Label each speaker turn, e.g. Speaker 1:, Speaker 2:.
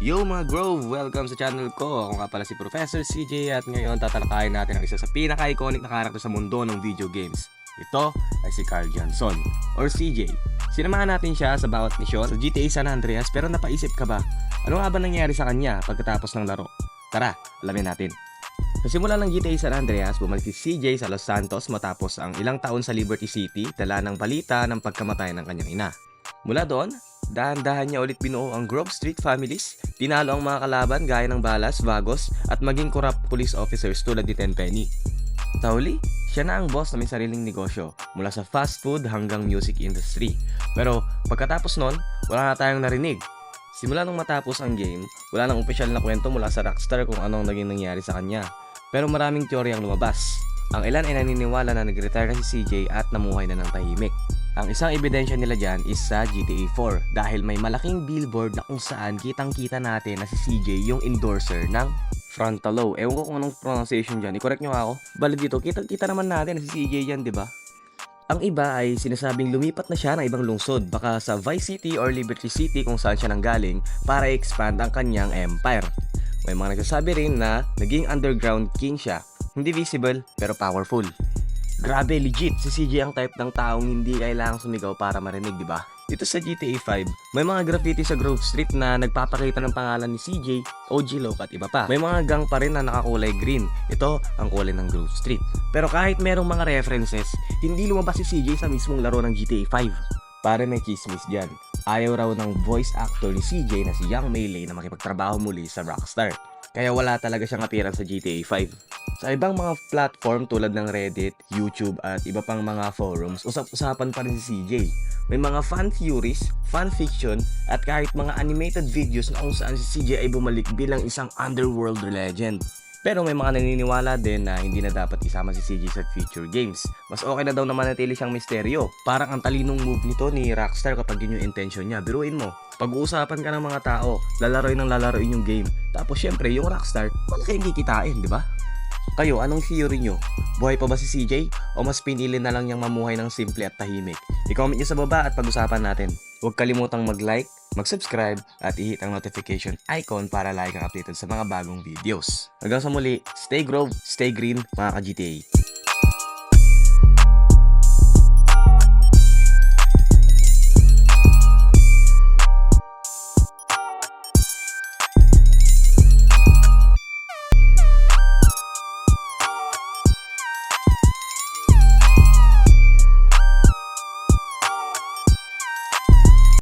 Speaker 1: Yo mga Grove! Welcome sa channel ko. Ako nga pala si Professor CJ at ngayon tatalakayin natin ang isa sa pinaka-iconic na karakter sa mundo ng video games. Ito ay si Carl Johnson or CJ. Sinamahan natin siya sa bawat misyon sa GTA San Andreas pero napaisip ka ba? Ano nga ba nangyari sa kanya pagkatapos ng laro? Tara, alamin natin. Sa simula ng GTA San Andreas, bumalik si CJ sa Los Santos matapos ang ilang taon sa Liberty City dala ng balita ng pagkamatay ng kanyang ina. Mula doon, dahan-dahan niya ulit binuo ang Grove Street Families, tinalo ang mga kalaban gaya ng Balas, Vagos, at maging corrupt police officers tulad ni Tenpenny. Sa siya na ang boss na may sariling negosyo, mula sa fast food hanggang music industry. Pero pagkatapos nun, wala na tayong narinig. Simula nung matapos ang game, wala nang opisyal na kwento mula sa Rockstar kung anong naging nangyari sa kanya. Pero maraming teorya ang lumabas. Ang ilan ay naniniwala na nag-retire na si CJ at namuhay na ng tahimik. Ang isang ebidensya nila dyan is sa GTA 4 dahil may malaking billboard na kung saan kitang-kita natin na si CJ yung endorser ng Frontalo. Ewan ko kung anong pronunciation dyan. I-correct nyo ako. Bali dito, kitang-kita naman natin na si CJ yan, di ba? Ang iba ay sinasabing lumipat na siya ng ibang lungsod, baka sa Vice City or Liberty City kung saan siya nanggaling para i-expand ang kanyang empire. May mga nagsasabi rin na naging underground king siya. Hindi visible pero powerful. Grabe, legit. Si CJ ang type ng taong hindi kailangang sumigaw para marinig, di ba? Dito sa GTA 5, may mga graffiti sa Grove Street na nagpapakita ng pangalan ni CJ, OG Loc at iba pa. May mga gang pa rin na nakakulay green. Ito ang kulay ng Grove Street. Pero kahit merong mga references, hindi lumabas si CJ sa mismong laro ng GTA 5. Pare may chismis dyan. Ayaw raw ng voice actor ni CJ na si Young Melee na makipagtrabaho muli sa Rockstar. Kaya wala talaga siyang appearance sa GTA 5. Sa ibang mga platform tulad ng Reddit, YouTube at iba pang mga forums, usap-usapan pa rin si CJ. May mga fan theories, fan fiction, at kahit mga animated videos na kung saan si CJ ay bumalik bilang isang underworld legend. Pero may mga naniniwala din na hindi na dapat isama si CJ sa future games. Mas okay na daw na manatili siyang misteryo. Parang ang talinong move nito ni Rockstar kapag yun yung intention niya. Biruin mo, pag-uusapan ka ng mga tao, lalaroin ng lalaroin yung game. Tapos syempre, yung Rockstar, wala kayong kikitain, di ba? Kayo, anong theory nyo? Buhay pa ba si CJ? O mas pinili na lang niyang mamuhay ng simple at tahimik? I-comment nyo sa baba at pag-usapan natin. Huwag kalimutang mag-like, mag-subscribe, at i-hit ang notification icon para like ang updated sa mga bagong videos. Hanggang sa muli, stay grove, stay green, mga ka-GTA.